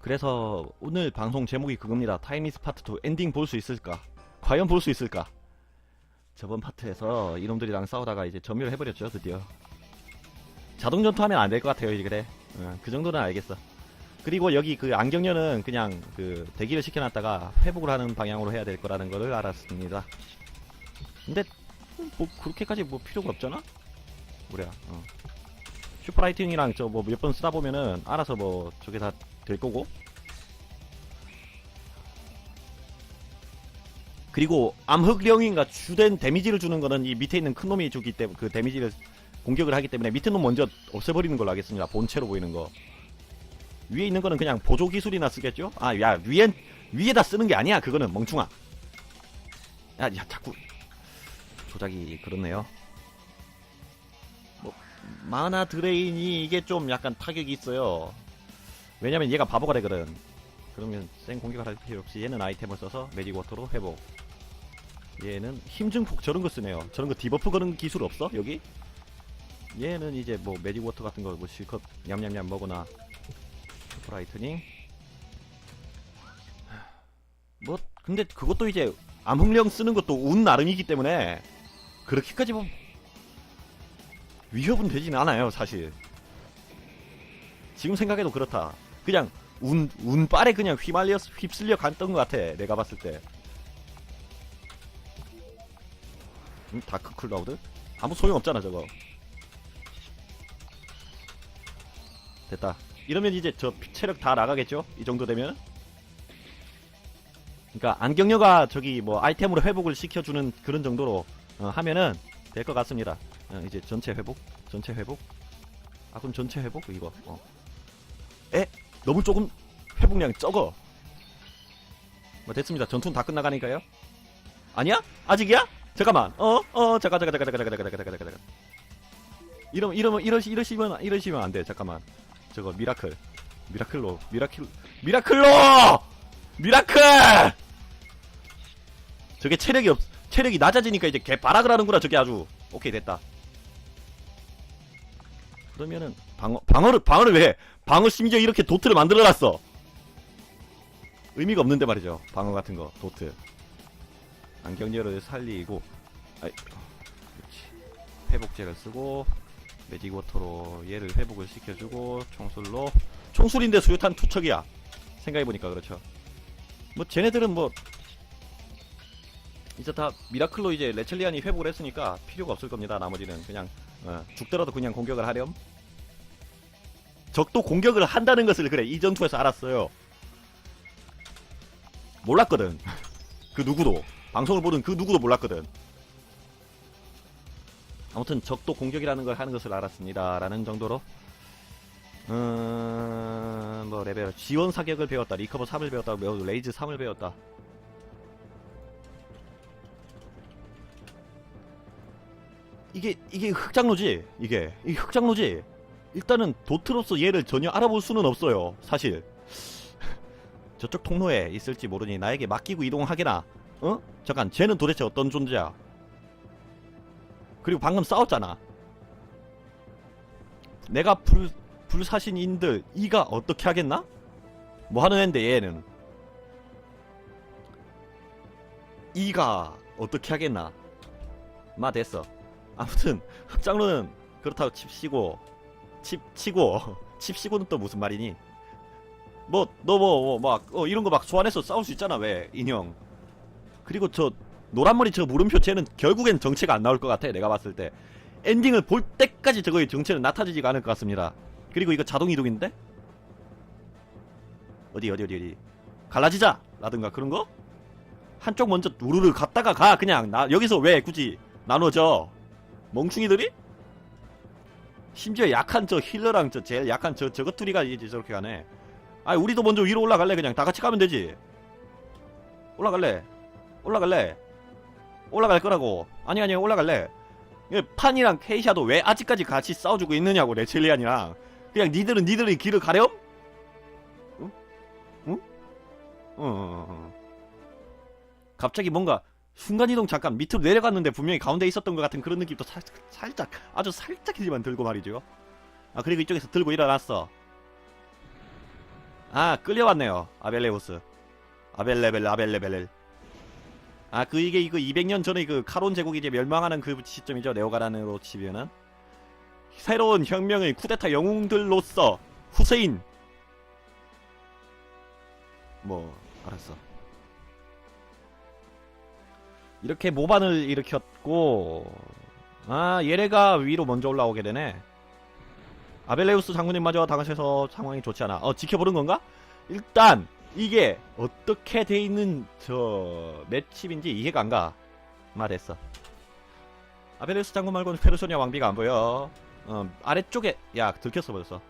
그래서 오늘 방송 제목이 그겁니다. 타임리스 파트 2 엔딩 볼 수 있을까? 과연 볼 수 있을까? 저번 파트에서 이놈들이랑 싸우다가 이제 점유를 해버렸죠, 드디어. 자동 전투하면 안 될 것 같아요, 이제 그래. 어, 그 정도는 알겠어. 그리고 여기 그 안경녀는 그냥 그 대기를 시켜놨다가 회복을 하는 방향으로 해야 될 거라는 거를 알았습니다. 근데 뭐 그렇게까지 뭐 필요가 없잖아? 뭐야? 어. 슈퍼라이팅이랑 저 뭐 몇 번 쓰다 보면은 알아서 뭐 저게 다 될 거고. 그리고 암흑령인가 주된 데미지를 주는 거는 이 밑에 있는 큰 놈이 주기 때문에 그 데미지를 공격을 하기 때문에 밑에 놈 먼저 없애버리는 걸로 하겠습니다. 본체로 보이는 거. 위에 있는 거는 그냥 보조 기술이나 쓰겠죠? 아, 야, 위엔, 위에다 쓰는 게 아니야. 그거는 멍충아. 야, 야, 자꾸. 조작이 그렇네요. 뭐, 마나 드레인이 이게 좀 약간 타격이 있어요. 왜냐면 얘가 바보가 되거든. 그러면 생 공격을 할 필요 없이 얘는 아이템을 써서 매직 워터로 회복. 얘는 힘 증폭 저런 거 쓰네요. 저런 거 디버프 거는 기술 없어? 여기? 얘는 이제 뭐 매직 워터 같은 거뭐 실컷 냠냠냠 먹거나 슈퍼 라이트닝 뭐 근데 그것도 이제 암흑령 쓰는 것도 운 나름이기 때문에 그렇게까지 뭐 위협은 되진 않아요 사실 지금 생각해도 그렇다 그냥 운 운빨에 그냥 휘말려 휩쓸려 갔던 것 같아 내가 봤을 때 음, 다크 클라우드 아무 소용 없잖아 저거 됐다 이러면 이제 저 체력 다 나가겠죠? 이 정도 되면? 그러니까 안경녀가 저기 뭐 아이템으로 회복을 시켜주는 그런 정도로 어, 하면은 될 것 같습니다. 어, 이제 전체 회복, 전체 회복. 아 그럼 전체 회복 이거. 어. 에? 너무 조금 회복량 적어. 뭐 됐습니다. 전투는 다 끝나가니까요. 아니야? 아직이야? 잠깐만. 어? 어? 잠깐 잠깐 잠깐 잠깐 잠깐 잠깐 잠깐 잠깐. 이러면 이러면 이러시 이러시면 이러시면 안 돼. 잠깐만. 저거 미라클 미라클로 미라클 미라클로 미라클 저게 체력이 없 체력이 낮아지니까 이제 개 발악을 하는구나 저게 아주 오케이 됐다 그러면은 방어 방어를 방어를 왜 해? 방어 심지어 이렇게 도트를 만들어놨어. 의미가 없는데 말이죠. 방어 같은 거 도트. 안경열을 살리고 아이 그렇지. 회복제를 쓰고 매직 워터로 얘를 회복을 시켜주고 총술로. 총술인데 수류탄 투척이야. 생각해보니까 그렇죠. 뭐 쟤네들은 뭐 이제 다 미라클로 이제 레첼리안이 회복을 했으니까 필요가 없을 겁니다 나머지는. 그냥 어, 죽더라도 그냥 공격을 하렴 적도 공격을 한다는 것을 그래 이 전투에서 알았어요 몰랐거든 그 누구도 방송을 보는 그 누구도 몰랐거든 아무튼 적도 공격이라는 걸 하는 것을 알았습니다. 라는 정도로 음... 뭐 레벨 지원 사격을 배웠다. 리커버 3을 배웠다. 레이즈 3을 배웠다. 이게 이게 흑장로지. 이게 이게 흑장로지. 일단은 도트로서 얘를 전혀 알아볼 수는 없어요. 사실 저쪽 통로에 있을지 모르니 나에게 맡기고 이동하게나. 어? 잠깐 쟤는 도대체 어떤 존재야? 그리고 방금 싸웠잖아. 내가 불, 불사신인들 이가 어떻게 하겠나? 뭐 하는 앤데 얘는 이가 어떻게 하겠나? 마 됐어. 아무튼 흑장로는 그렇다고 칩시고 칩 치고 칩시고는 또 무슨 말이니? 뭐 너 뭐 막 어, 이런 거 막 소환해서 싸울 수 있잖아 왜 인형. 그리고 저 노란머리 저 물음표 쟤는 결국엔 정체가 안 나올 것 같아 내가 봤을 때. 엔딩을 볼 때까지 저거의 정체는 나타지지가 않을 것 같습니다. 그리고 이거 자동 이동인데? 어디 어디 어디 어디? 갈라지자! 라든가 그런 거? 한쪽 먼저 우르르 갔다가 가 그냥. 나 여기서 왜 굳이 나눠져 멍충이들이 심지어 약한 저 힐러랑 저 제일 약한 저 저것들이가 이제 저렇게 가네 아 우리도 먼저 위로 올라갈래 그냥 다 같이 가면 되지 올라갈래 올라갈래 올라갈 거라고. 아니 아니 올라갈래. 이 판이랑 케이샤도 왜 아직까지 같이 싸워주고 있느냐고 레첼리안이랑. 그냥 니들은 니들의 길을 가렴? 응? 응? 어, 어, 어. 갑자기 뭔가 순간이동 잠깐 밑으로 내려갔는데 분명히 가운데 있었던 것 같은 그런 느낌도 살, 살짝 아주 살짝이지만 들고 말이죠. 아 그리고 이쪽에서 들고 일어났어. 아 끌려왔네요. 아벨레우스. 아벨레벨 아벨레벨. 아 그 이게 이거 200년 전에 그 카론 제국이 이제 멸망하는 그 시점이죠 네오가란으로 치면은. 새로운 혁명의 쿠데타 영웅들로서 후세인. 뭐 알았어 이렇게 모반을 일으켰고 아 얘네가 위로 먼저 올라오게 되네. 아벨레우스 장군님마저 당하셔서 상황이 좋지 않아. 어 지켜보는 건가? 일단 이게 어떻게 돼 있는 저 맷집인지 이해가 안가. 말했어. 아벨레우스 장군 말고는 페르소니아 왕비가 안 보여. 어 아래쪽에 야 들켰어 벌써.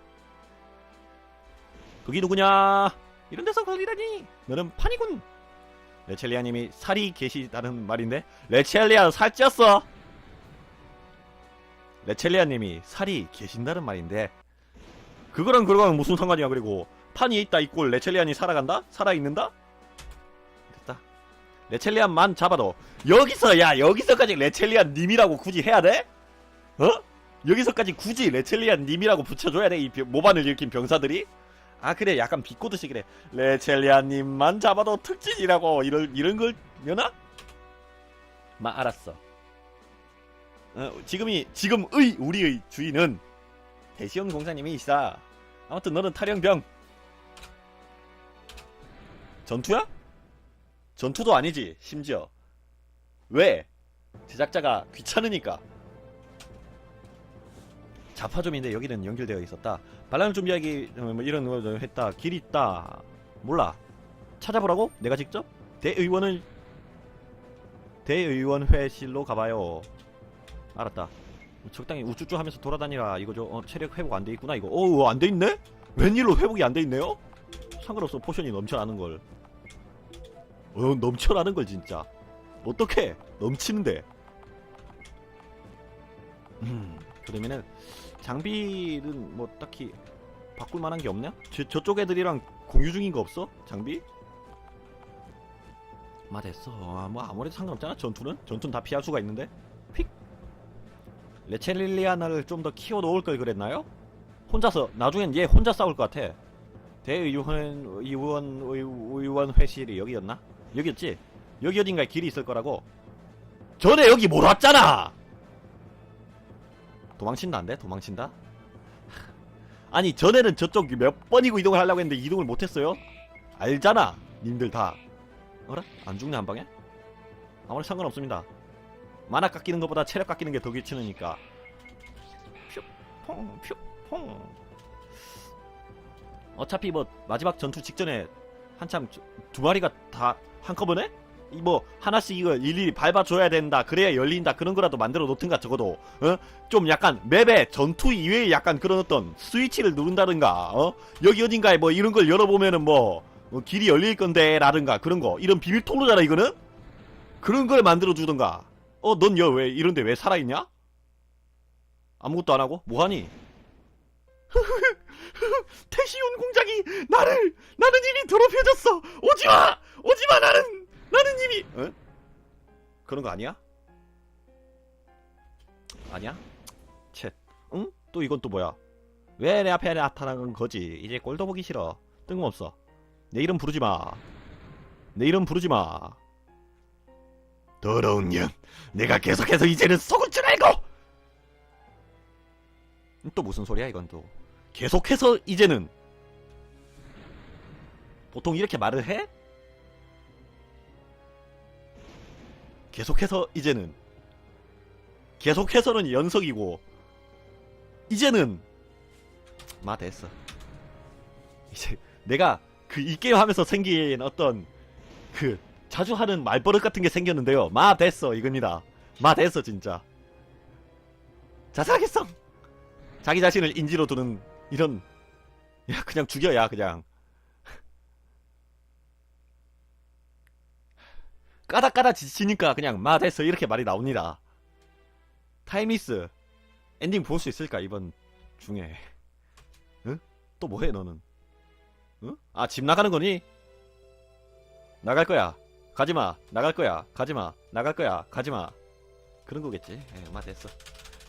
그기 누구냐? 이런 데서 걸리다니! 너는 판이군 레첼리아님이 살이 계시다는 말인데 레첼리아 살찌었어 레첼리아님이 살이 계신다는 말인데 그거랑 그거랑 무슨 상관이야 그리고 판이 있다 있고 레첼리안이 살아간다? 살아있는다? 됐다 레첼리안만 잡아도 여기서 야 여기서까지 레첼리안 님이라고 굳이 해야 돼? 어? 여기서까지 굳이 레첼리안 님이라고 붙여줘야 돼? 이 병- 모반을 일으킨 병사들이? 아 그래. 약간 비꼬듯이 그래. 레첼리안 님만 잡아도 특진이라고 이런 이런 걸 여나? 마 알았어. 어, 지금이 지금의 우리의 주인은 대시온 공사님이시다 아무튼 너는 탈영병. 전투야? 전투도 아니지 심지어. 왜? 제작자가 귀찮으니까. 자파점인데 여기는 연결되어 있었다 반란을 준비하기 어, 뭐 이런 거 했다 길 있다 몰라 찾아보라고? 내가 직접? 대의원을 대의원회실로 가봐요 알았다 적당히 우쭈쭈 하면서 돌아다니라 이거죠 어 체력 회복 안 돼 있구나 이거 어우 안 돼 있네? 웬일로 회복이 안 돼 있네요? 상관없어 포션이 넘쳐나는 걸 어, 넘쳐나는 걸 진짜. 어떻게 넘치는데? 음, 그러면은 장비는 뭐 딱히 바꿀 만한 게 없냐? 저, 저쪽 애들이랑 공유 중인 거 없어? 장비? 마 됐어. 아, 뭐 아무래도 상관없잖아. 전투는 전투는 다 피할 수가 있는데. 휙. 레첼릴리아나를 좀 더 키워 놓을 걸 그랬나요? 혼자서 나중엔 얘 혼자 싸울 것 같아. 대의원 의원 의- 의원 회실이 여기였나? 여기였지? 여기 어딘가에 길이 있을 거라고. 전에 여기 못 왔잖아. 도망친다는데? 도망친다? 아니 전에는 저쪽 몇 번이고 이동을 하려고 했는데 이동을 못했어요? 알잖아, 님들 다. 어라? 안 죽네 한 방에? 아무리 상관없습니다. 만화 깎이는 것보다 체력 깎이는 게 더 귀찮으니까. 퓨퐁 퓨퐁. 어차피 뭐 마지막 전투 직전에 한참 저- 두 마리가 다 한꺼번에 이 뭐 하나씩 이걸 일일이 밟아줘야 된다 그래야 열린다 그런 거라도 만들어 놓든가 적어도. 어? 좀 약간 맵에 전투 이외에 약간 그런 어떤 스위치를 누른다든가 어? 여기 어딘가에 뭐 이런 걸 열어보면은 뭐, 뭐 길이 열릴 건데 라든가 그런 거 이런 비밀 통로잖아 이거는? 그런 걸 만들어 주던가. 어 넌 여 왜 이런데 왜 살아있냐? 아무것도 안 하고? 뭐하니? 태시온 공장이 나를 나는 이미 더럽혀졌어. 오지마! 오지마 나는 나는 이미 어? 그런 거 아니야? 아니야? 쳇. 응? 또 이건 또 뭐야? 왜 내 앞에 나타난 거지? 이제 꼴도 보기 싫어. 뜬금없어. 내 이름 부르지 마. 내 이름 부르지 마. 더러운 년. 내가 계속해서 이제는 속을 줄 알고! 또 무슨 소리야 이건 또? 계속해서 이제는? 보통 이렇게 말을 해? 계속해서 이제는 계속해서는 연속이고 이제는 마 됐어. 이제 내가 그 이 게임 하면서 생긴 어떤 그 자주 하는 말버릇 같은 게 생겼는데요. 마 됐어 이겁니다. 마 됐어 진짜. 자살하겠어! 자기 자신을 인지로 두는 이런 야 그냥 죽여 야 그냥 까닥까닥 지치니까 그냥 마 됐어. 이렇게 말이 나옵니다. 타이미스 엔딩 볼 수 있을까 이번 중에? 응? 또 뭐해 너는? 응? 아집 나가는 거니? 나갈 거야. 가지마. 나갈 거야. 가지마. 나갈 거야. 가지마. 그런 거겠지. 에, 마 됐어.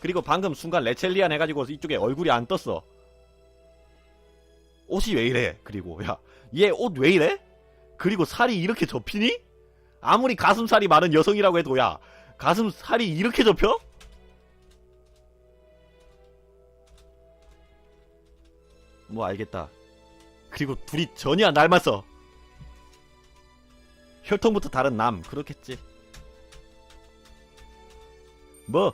그리고 방금 순간 레첼리안 해가지고 이쪽에 얼굴이 안 떴어. 옷이 왜 이래? 그리고 야, 얘 옷 왜 이래? 그리고 살이 이렇게 접히니? 아무리 가슴살이 많은 여성이라고 해도 야, 가슴살이 이렇게 접혀? 뭐 알겠다. 그리고 둘이 전혀 안 닮았어. 혈통부터 다른 남 그렇겠지. 뭐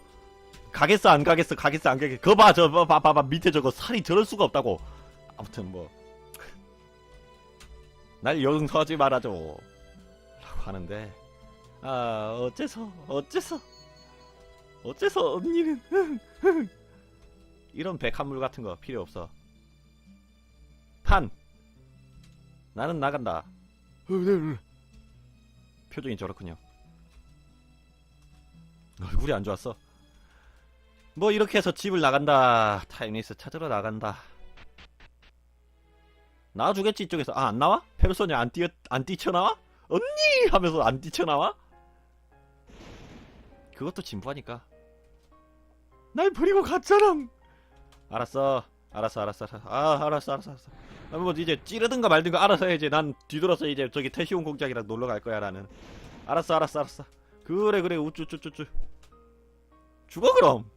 가겠어 안 가겠어 가겠어 안 가겠어. 거봐 저봐 봐 봐 밑에 저거 살이 저럴 수가 없다고. 아무튼 뭐. 날 용서하지 말아줘. 하는데 아 어째서 어째서 어째서 언니는 이런 백합물 같은 거 필요 없어. 판 나는 나간다. 표정이 저렇군요. 얼굴이 안 좋았어. 뭐 이렇게 해서 집을 나간다. 타임리스 찾으러 나간다. 나와주겠지 이쪽에서. 아 안 나와? 페르소니 안 뛰어 안 뛰쳐나와? 언니 하면서 안 뛰쳐나와? 그것도 진부하니까. 날 버리고 갔잖아. 알았어. 알았어 알았어 알았어. 아 알았어 알았어 알았어. 아, 뭐 이제 찌르든가 말든가 알아서 해야지. 난 뒤돌아서 이제 저기 태시온 공장이랑 놀러 갈 거야 나는. 알았어 알았어 알았어. 그래 그래 우쭈쭈쭈쭈. 죽어 그럼.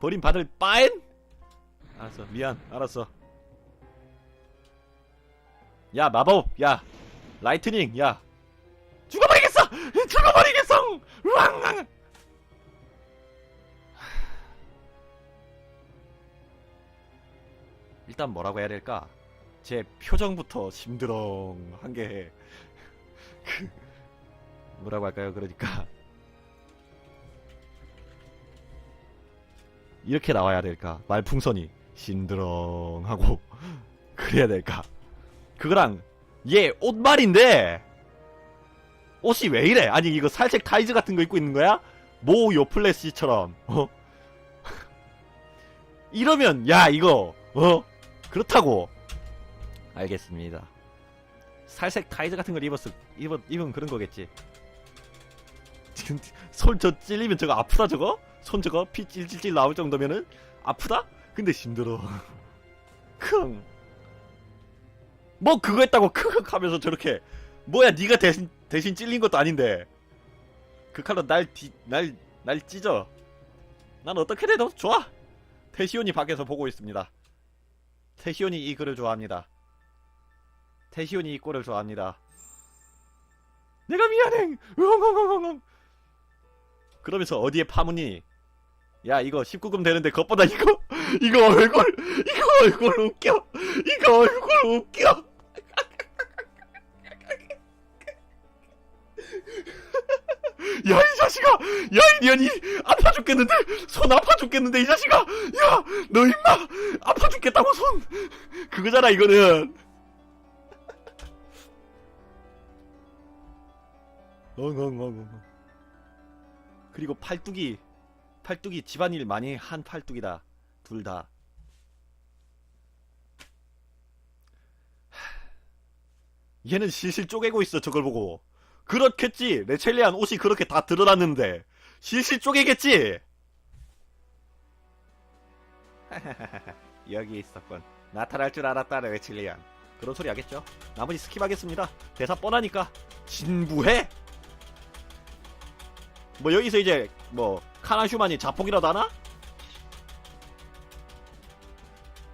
버림 받을 바엔? 알았어 미안 알았어. 야 마법 야 라이트닝 야. 죽어버리겠어! 죽어버리겠어! 으앙 일단 뭐라고 해야 될까? 제 표정부터 심드렁한 게 그, 뭐라고 할까요? 그러니까. 이렇게 나와야 될까? 말풍선이 심드렁하고 그래야 될까? 그거랑 얘 옷말인데 옷이 왜 이래? 아니 이거 살색 타이즈 같은 거 입고 있는 거야? 모 요플래시처럼 어? 이러면 야 이거 어? 그렇다고 알겠습니다 살색 타이즈 같은 걸 입었을 입은, 입은 그런 거겠지 지금 손 저 찔리면 저거 아프다 저거? 손 저거 피 찔찔찔 나올 정도면은 아프다? 근데 힘들어 킁 뭐 그거 했다고 크흑 하면서 저렇게 뭐야 네가 대신 대신 찔린 것도 아닌데. 그 칼로 날날날 날 찢어. 난 어떻게 돼도 좋아. 태시온이 밖에서 보고 있습니다. 태시온이 이 글을 좋아합니다. 태시온이 이 꼴을 좋아합니다. 내가 미안해. 으엉엉엉엉 그러면서 어디에 파문이? 야 이거 19금 되는데 그것보다 이거 이거 얼굴 이거 얼굴 웃겨. 이거 얼굴 웃겨 자식아! 야 이 년이 아파 죽겠는데? 손 아파 죽겠는데 이 자식아! 야 너 임마! 아파 죽겠다고 손! 그거잖아 이거는. 엉엉엉엉 그리고 팔뚝이 팔뚝이 집안일 많이 한 팔뚝이다. 둘 다. 얘는 실실 쪼개고 있어 저걸 보고 그렇겠지. 레첼리안 옷이 그렇게 다 드러났는데. 실실 쪼개겠지. 여기 있었군. 나타날 줄 알았다 레첼리안. 그런 소리 하겠죠? 나머지 스킵하겠습니다. 대사 뻔하니까. 진부해? 뭐 여기서 이제 뭐 카나슈만이 자폭이라도 하나?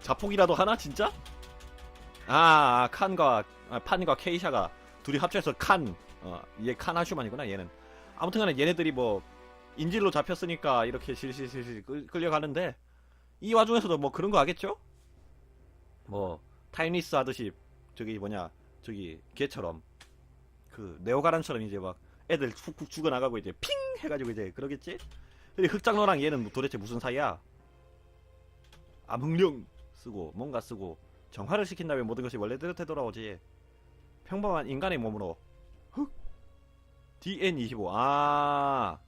자폭이라도 하나 진짜? 아, 아 칸과 아, 판과 케이샤가 둘이 합쳐서 칸. 어, 얘 카나슈만이구나 얘는. 아무튼간에 얘네들이 뭐 인질로 잡혔으니까 이렇게 실실실실 끌- 끌려가는데 이 와중에서도 뭐 그런 거 하겠죠? 뭐 타임리스 하듯이 저기 뭐냐 저기 걔처럼 그 네오가란처럼 이제 막 애들 훅훅 죽어나가고 이제 핑 해가지고 이제 그러겠지? 근데 흑장로랑 얘는 뭐 도대체 무슨 사이야? 암흑령 쓰고 뭔가 쓰고 정화를 시킨 다음에 모든 것이 원래대로 되돌아오지 평범한 인간의 몸으로 흑 DN25 아.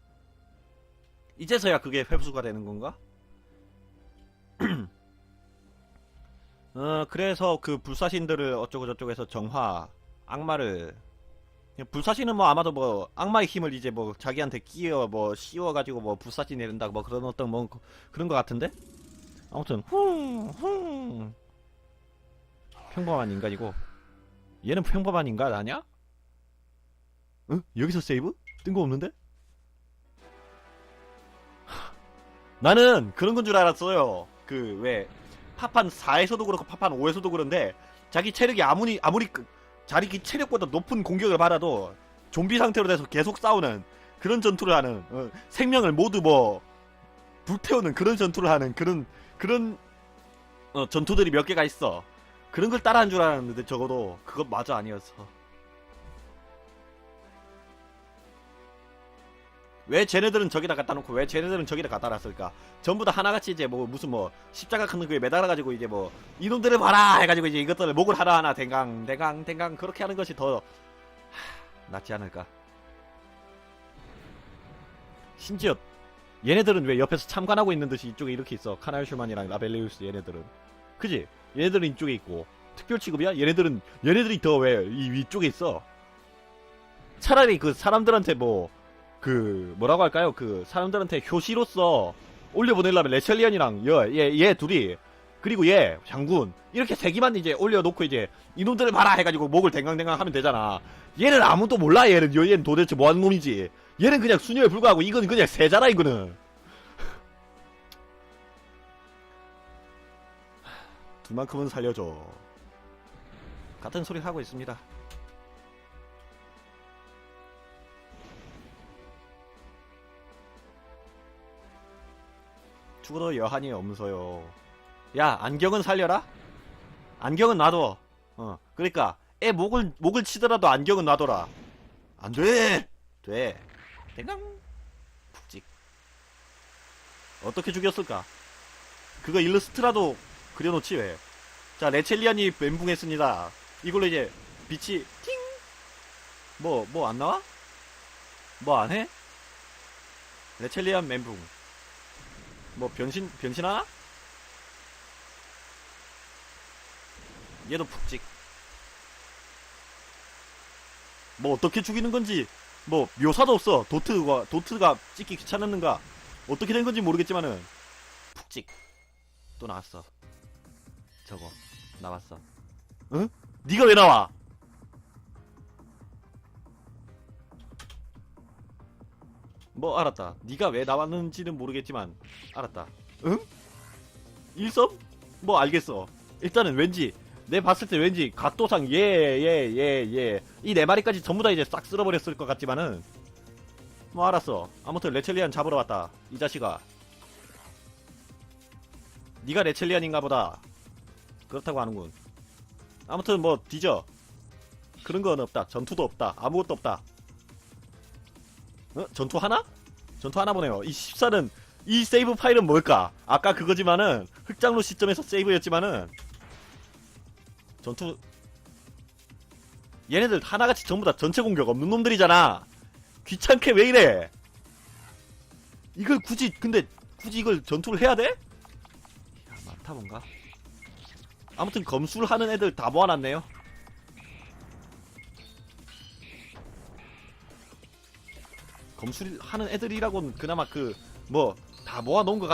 이제서야 그게 회수가 되는 건가? 어 그래서 그 불사신들을 어쩌고 저쩌고 해서 정화 악마를 불사신은 뭐 아마도 뭐 악마의 힘을 이제 뭐 자기한테 끼워 뭐 씌워가지고 뭐 불사신 내린다 뭐 그런 어떤 뭐 그- 그런 것 같은데? 아무튼 쿵쿵 평범한 인간이고. 얘는 평범한 인간 아니야? 응? 여기서 세이브? 뜬금없는데? 하, 나는 그런 건 줄 알았어요. 그 왜 파판 4에서도 그렇고 파판 5에서도 그런데 자기 체력이 아무리 아무리 그- 자기 체력보다 높은 공격을 받아도 좀비 상태로 돼서 계속 싸우는 그런 전투를 하는 어, 생명을 모두 뭐 불태우는 그런 전투를 하는 그런 그런 어, 전투들이 몇 개가 있어. 그런 걸 따라 한 줄 알았는데 적어도 그것 마저 아니었어. 왜 쟤네들은 저기다 갖다 놓고 왜 쟤네들은 저기다 갖다 놨을까? 전부 다 하나같이 이제 뭐 무슨 뭐 십자가 큰 거에 매달아 가지고 이제 뭐 이놈들을 봐라 해가지고 이제 이것들을 목을 하나하나 댕강 댕강 댕강 그렇게 하는 것이 더 하, 낫지 않을까? 심지어 얘네들은 왜 옆에서 참관하고 있는 듯이 이쪽에 이렇게 있어 카나일 슈만이랑 라벨레우스 얘네들은 그지? 얘네들은 이쪽에 있고 특별 취급이야? 얘네들은 얘네들이 더 왜 이 위쪽에 있어? 차라리 그 사람들한테 뭐 그 뭐라고 할까요? 그 사람들한테 효시로서 올려보내려면 레첼리안이랑 얘, 얘 둘이 그리고 얘 장군 이렇게 세 개만 이제 올려놓고 이제 이놈들을 봐라 해가지고 목을 댕강댕강 하면 되잖아. 얘는 아무도 몰라 얘는 얘는 도대체 뭐하는 놈이지. 얘는 그냥 수녀에 불과하고 이건 그냥 새잖아 이거는. 둘만큼은 살려줘. 같은 소리 하고 있습니다. 죽어도 여한이 없어요. 야 안경은 살려라. 안경은 놔둬. 어 그러니까 애 목을 목을 치더라도 안경은 놔둬라. 안 돼. 돼. 대강 푹찍. 어떻게 죽였을까? 그거 일러스트라도 그려놓지 왜? 자 레첼리안이 멘붕했습니다. 이걸로 이제 빛이 팅. 뭐 뭐 안 나와? 뭐 안 해? 레첼리안 멘붕. 뭐 변신 변신하나? 얘도 푹찍. 뭐 어떻게 죽이는 건지 뭐 묘사도 없어. 도트가 도트가 찍기 귀찮았는가? 어떻게 된 건지 모르겠지만은 푹찍 또 나왔어. 저거 나왔어. 응? 네가 왜 나와? 뭐 알았다. 네가 왜 나왔는지는 모르겠지만 알았다. 응? 일섬? 뭐 알겠어. 일단은 왠지 내 봤을 때 왠지 각도상 얘얘얘얘이네 마리까지 전부 다 이제 싹 쓸어버렸을 것 같지만은 뭐 알았어. 아무튼 레첼리안 잡으러 왔다. 이 자식아. 네가 레첼리안인가 보다. 그렇다고 하는군. 아무튼 뭐 뒤져. 그런 건 없다. 전투도 없다. 아무것도 없다. 어? 전투 하나? 전투 하나 보네요. 이 14는 이 세이브 파일은 뭘까? 아까 그거지만은 흑장로 시점에서 세이브였지만은 전투 얘네들 하나같이 전부 다 전체 공격 없는 놈들이잖아. 귀찮게 왜 이래? 이걸 굳이 근데 굳이 이걸 전투를 해야 돼? 야, 많다 뭔가. 아무튼 검술 하는 애들 다 모아놨네요. 검술 하는 애들이라고는 그나마 그 뭐 다 모아놓은 것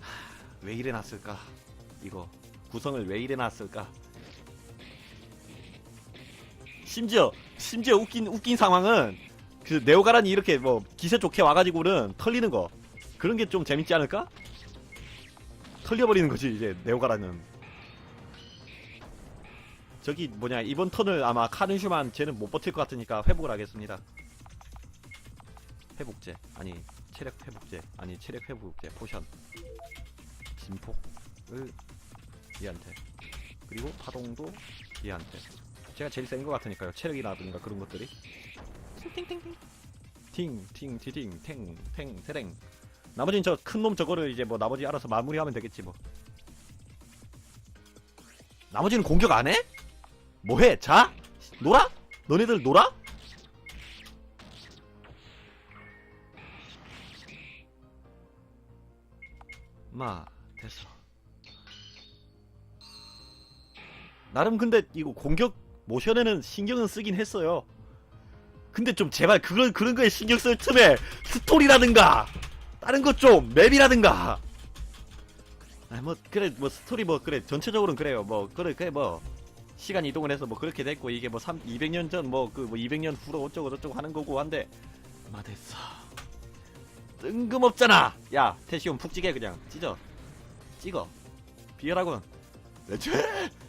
하, 왜 이래 놨을까? 이거 구성을 왜 이래 놨을까? 심지어 심지어 웃긴 웃긴 상황은 그 네오가란이 이렇게 뭐 기세 좋게 와가지고는 털리는 거. 그런 게 좀 재밌지 않을까? 털려버리는 거지 이제 네오가란은. 저기 뭐냐 이번 턴을 아마 카른슈만 쟤는 못 버틸 것 같으니까 회복을 하겠습니다 회복제 아니 체력 회복제 아니 체력 회복제 포션 진폭을 얘한테 그리고 파동도 얘한테 제가 제일 센 것 같으니까요 체력이라든가 그런 것들이 팅팅티팅 탱탱 테랭 나머지는 저 큰 놈 저거를 이제 뭐 나머지 알아서 마무리하면 되겠지 뭐 나머지는 공격 안 해? 뭐해? 자? 놀아? 너네들 놀아? 나름 근데 이거 공격 모션에는 신경은 쓰긴 했어요 근데 좀 제발 그런 그런 거에 신경 쓸 틈에 스토리라든가 다른 것 좀 맵이라든가 아, 뭐 그래 뭐 스토리 뭐 그래 전체적으로는 그래요. 뭐 그래 그래 뭐 시간 이동을 해서 뭐 그렇게 됐고 이게 뭐 3, 200년 전 뭐 그뭐 200년 후로 어쩌고 저쩌고 하는 거고 한데 마 됐어. 뜬금없잖아. 야 태시온 푹 찌게 그냥 찢어. 찍어. 비열하군. 대체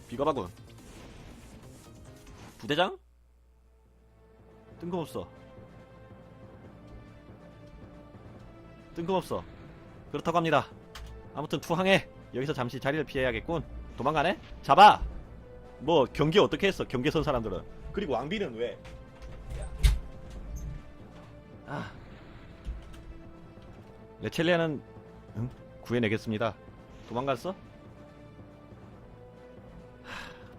비겁하군. 부대장? 뜬금없어. 뜬금없어. 그렇다고 합니다. 아무튼 투항해. 여기서 잠시 자리를 피해야겠군. 도망가네? 잡아. 뭐 경계 어떻게 했어? 경계선 사람들은. 그리고 왕비는 왜? 아. 레첼리아는 응? 구해내겠습니다. 도망갔어?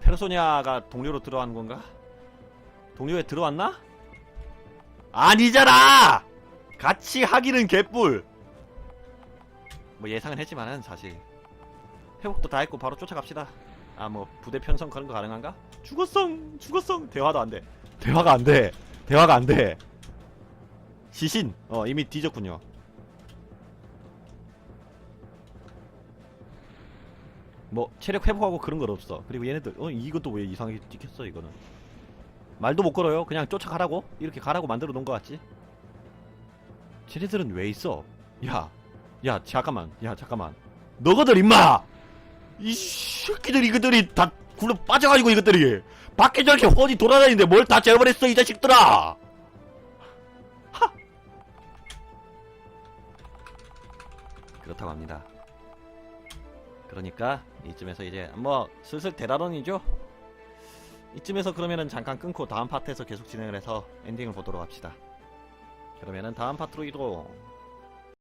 하, 페르소니아가 동료로 들어간 건가? 동료에 들어왔나? 아니잖아! 같이 하기는 개뿔! 뭐 예상은 했지만은 사실 회복도 다 했고 바로 쫓아갑시다. 아 뭐 부대 편성 그런 거 가능한가? 죽었어, 죽었어. 대화도 안 돼. 대화가 안 돼. 대화가 안 돼. 시신, 어 이미 뒤졌군요. 뭐 체력 회복하고 그런 건 없어. 그리고 얘네들 어 이것도 왜 이상하게 찍혔어 이거는. 말도 못 걸어요. 그냥 쫓아가라고 이렇게 가라고 만들어 놓은 거 같지? 쟤네들은 왜 있어? 야, 야 잠깐만, 야 잠깐만. 너희들 임마! 이 새끼들 이것들이 다 굴러 빠져가지고 이것들이 밖에 저렇게 훤히 돌아다니는데 뭘 다 재버렸어 이 자식들아! 하! 그렇다고 합니다. 그러니까 이쯤에서 이제 뭐 슬슬 대라론이죠. 이쯤에서 그러면은 잠깐 끊고 다음 파트에서 계속 진행을 해서 엔딩을 보도록 합시다. 그러면은 다음 파트로 이동.